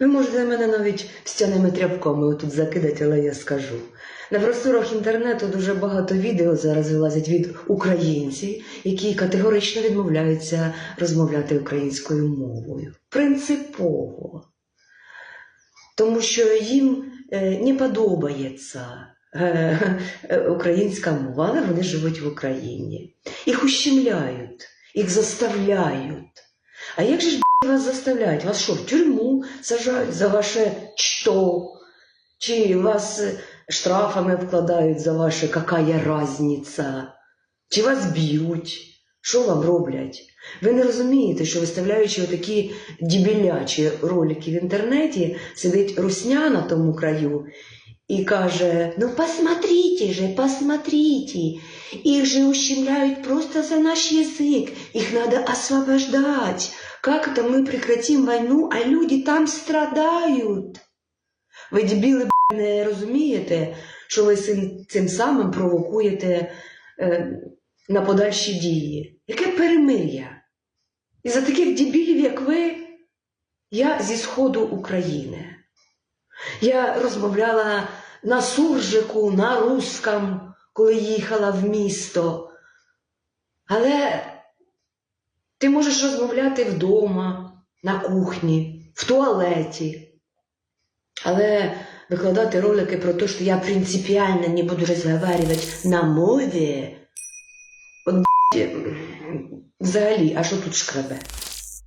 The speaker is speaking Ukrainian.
Ви можете мене навіть стяними тряпками отут закидати, але я скажу. На просторах інтернету дуже багато відео зараз вилазять від українців, які категорично відмовляються розмовляти українською мовою. Принципово. Тому що їм е, не подобається е, українська мова, але вони живуть в Україні. Їх ущемляють, їх заставляють. А як же ж б**, вас заставляють? Вас що, в тюрму сажають за ваше «что»? Чи вас е, штрафами вкладають за ваше «какая разниця? Чи вас б'ють? Що вам роблять? Ви не розумієте, що виставляючи отакі дібілячі ролики в інтернеті, сидить русня на тому краю і каже: Ну посмотрите же, посмотрите, их же ущемляют просто за наш язык, их надо освобождать. Как это мы прекратим войну, а люди там страдают? Ви дебіли б**, не розумієте, що ви цим, самим провокуєте е, на подальші дії. Яке перемир'я? І за таких дебілів, як ви, я зі сходу України. Я розмовляла на суржику, на русском, коли їхала в місто. Але ти можеш розмовляти вдома, на кухні, в туалеті. Але викладати ролики про те, що я принципіально не буду розмовляти на мові, от взагалі, а що тут шкрабе?